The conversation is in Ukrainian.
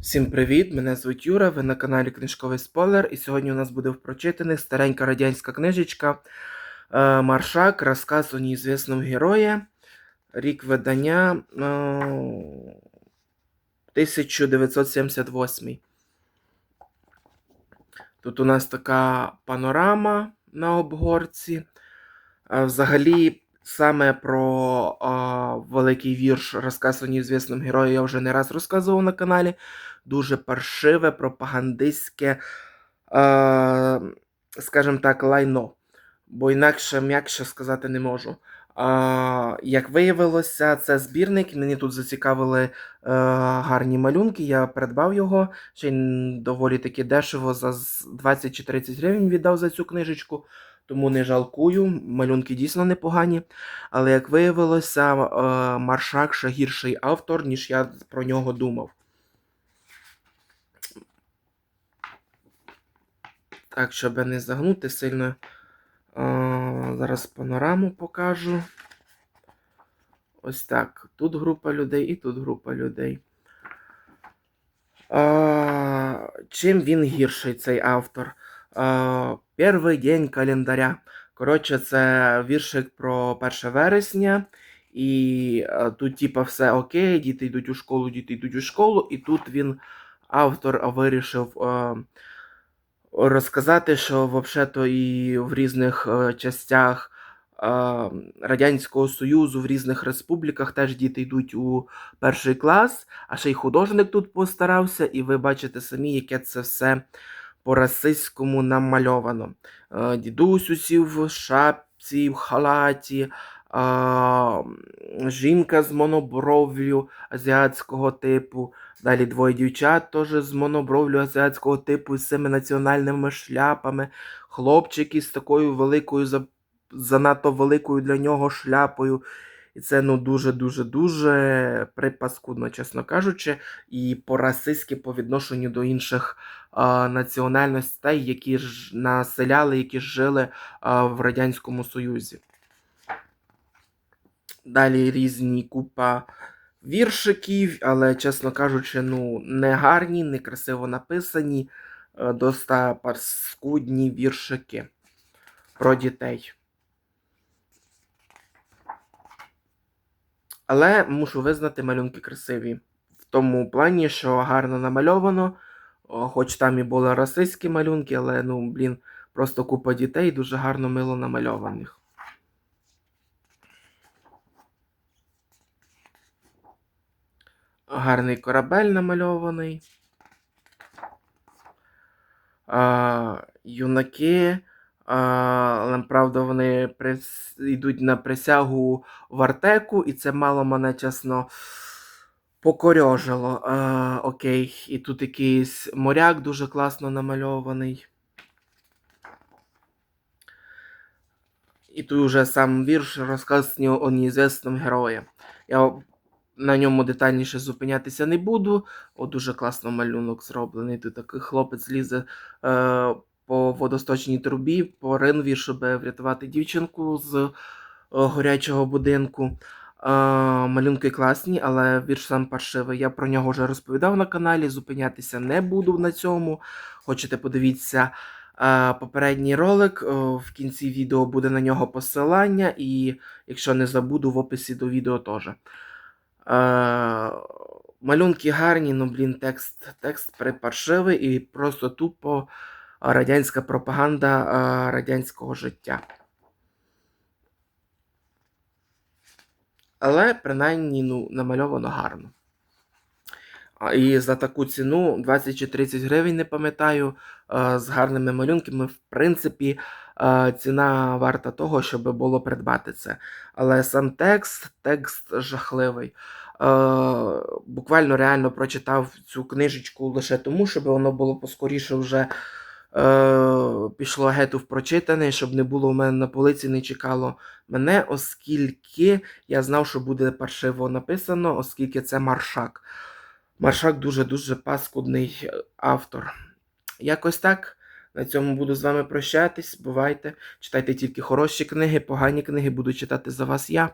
Всім привіт! Мене звуть Юра, ви на каналі Книжковий Спойлер, і сьогодні у нас буде в прочитаних старенька радянська книжечка е, Маршак, розказ о неізвісному герої. Рік видання е, 1978. Тут у нас така панорама на обгорці. Е, Взагалі, саме про е, великий вірш розказ о неізвісному герої я вже не раз розказував на каналі. Дуже паршиве, пропагандистське, е, скажімо так, лайно. Бо інакше м'якше сказати не можу. А, як виявилося, це збірник. Мені тут зацікавили е, гарні малюнки. Я придбав його ще й доволі таки дешево за 20 чи 30 гривень віддав за цю книжечку. Тому не жалкую. Малюнки дійсно непогані. Але як виявилося, е, Маршак ще гірший автор, ніж я про нього думав. Так, щоб не загнути сильно. е, зараз панораму покажу. Ось так. Тут група людей і тут група людей. А, чим він гірший, цей автор? А, Перший день календаря. Коротше, це віршик про 1 вересня. І тут, типа, все окей, діти йдуть у школу, діти йдуть у школу. І тут він, автор, вирішив а, розказати, що взагалі-то і в різних е, частях е, Радянського Союзу, в різних республіках теж діти йдуть у перший клас, а ще й художник тут постарався, і ви бачите самі, яке це все по-расистському намальовано. Е, Дідусь усів в шапці, в халаті. Жінка з монобров'ю азіатського типу, Далі двоє дівчат теж з монобровлю азіатського типу, з цими національними шляпами. Хлопчики з такою великою, занадто великою для нього шляпою. І це ну дуже-дуже дуже припаскудно, чесно кажучи, і по-расистськи по відношенню до інших а, національностей, які ж населяли, які жили а, в Радянському Союзі. Далі різні купа віршиків, але, чесно кажучи, ну, не гарні, не красиво написані, е, доста паскудні віршики про дітей. Але мушу визнати, малюнки красиві. В тому плані, що гарно намальовано, хоч там і були расистські малюнки, але, ну, блін, просто купа дітей дуже гарно мило намальованих. Гарний корабель намальований. А, юнаки. Але правда, вони прис... йдуть на присягу в Артеку, і це мало мене чесно покорьожило. А, окей, і тут якийсь моряк дуже класно намальований. І тут вже сам вірш розказ о неізвісному герої. Я на ньому детальніше зупинятися не буду. О, дуже класно малюнок зроблений. Тут такий хлопець лізе е, по водосточній трубі, по ринві, щоб врятувати дівчинку з е, горячого будинку. Малюнки класні, але вірш сам паршивий. Я про нього вже розповідав на каналі. Зупинятися не буду на цьому. Хочете, подивіться е, попередній ролик. е, в кінці відео буде на нього посилання, і якщо не забуду, в описі до відео теж. Малюнки гарні, ну блін, текст, текст припаршивий і просто тупо радянська пропаганда радянського життя. Але принаймні ну, намальовано гарно. І за таку ціну 20 чи 30 гривень, не пам'ятаю, з гарними малюнками, в принципі, ціна варта того, щоб було придбати це. Але сам текст, текст жахливий. Буквально реально прочитав цю книжечку лише тому, щоб воно було поскоріше вже е, пішло гету в прочитане, щоб не було в мене на полиці, не чекало мене, оскільки я знав, що буде паршиво написано, оскільки це маршак. Маршак дуже-дуже паскудний е, автор. Якось так. На цьому буду з вами прощатись. Бувайте. Читайте тільки хороші книги, погані книги буду читати за вас я.